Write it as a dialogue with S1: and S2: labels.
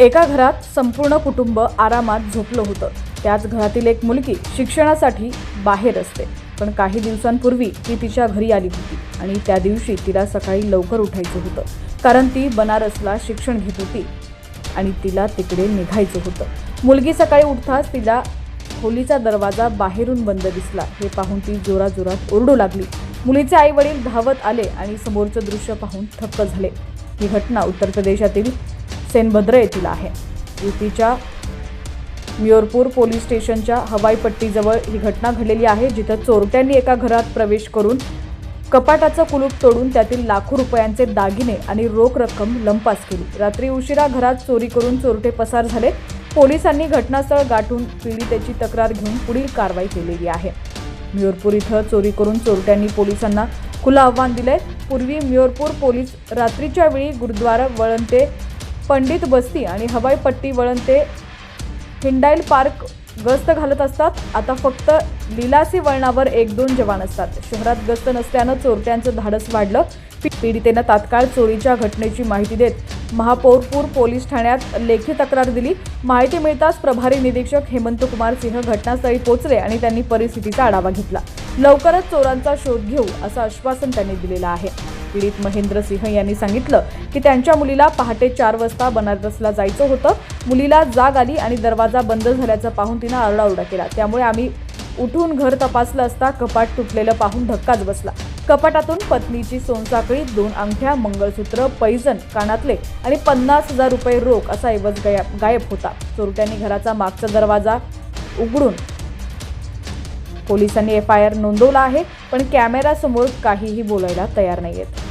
S1: एका घरात संपूर्ण कुटुंब आरामात झोपलं होतं. त्याच घरातील एक मुलगी शिक्षणासाठी बाहेर असते. पण काही दिवसांपूर्वी ती तिच्या घरी आली होती आणि त्या दिवशी तिला सकाळी लवकर उठायचं होतं. कारण ती बनारसला शिक्षण घेत होती आणि तिला तिकडे निघायचं होतं. मुलगी सकाळी उठताच तिला खोलीचा दरवाजा बाहेरून बंद दिसला. हे पाहून ती जोराजोरात ओरडू लागली. मुलीचे आई वडील धावत आले आणि समोरचं दृश्य पाहून थक्क झाले. ही घटना उत्तर प्रदेशातील सेनभद्र येथील आहे. युपीच्या म्योरपूर पोलीस स्टेशनच्या हवाई पट्टीजवळ ही घटना घडलेली आहे जिथं चोरट्यांनी एका घरात प्रवेश करून कपाटाचं कुलूप तोडून त्यातील लाखो रुपयांचे दागिने आणि रोख रक्कम लंपास केली. रात्री उशिरा घरात चोरी करून चोरटे पसार झाले. पोलिसांनी घटनास्थळ गाठून पीडितेची तक्रार घेऊन पुढील कारवाई केलेली आहे. म्योरपूर इथं चोरी करून चोरट्यांनी पोलिसांना खुलं आव्हान दिलंय. पूर्वी म्योरपूर पोलीस रात्रीच्या वेळी गुरुद्वारा वळण ते पंडित बस्ती आणि हवाई पट्टी वळण ते हिंडाईल पार्क गस्त घालत असतात. आता फक्त लिलासी वळणावर एक दोन जवान असतात. शहरात गस्त नसल्यानं चोरट्यांचं धाडस वाढलं. पी- पीडितेनं तात्काळ चोरीच्या घटनेची माहिती देत महापौरपूर पोलीस ठाण्यात लेखी तक्रार दिली. माहिती मिळताच प्रभारी निरीक्षक हेमंत कुमार सिंह घटनास्थळी पोचले आणि त्यांनी परिस्थितीचा आढावा घेतला. लवकरच चोरांचा शोध घेऊ असं आश्वासन त्यांनी दिलेलं आहे. पीडित महेंद्र सिंह यांनी सांगितलं की त्यांच्या मुलीला पहाटे चार वाजता बनारसला जायचं होतं. मुलीला जाग आली आणि दरवाजा बंद झाल्याचं पाहून तिनं आरडाओरडा केला. त्यामुळे आम्ही उठून घर तपासलं असता कपाट तुटलेलं पाहून धक्काच बसला. कपाटातून पत्नीची सोनसाखळी दोन अंगठ्या मंगळसूत्र पैजण कानातले आणि पन्नास हजार रुपये रोख असा ऐवज गायब गायब होता. चोरट्यांनी घराचा मागचा दरवाजा उघडून पोलिसांनी एफ आय आर नोंदवला आहे पण कॅमेरासमोर काहीही बोलायला तयार नाही आहेत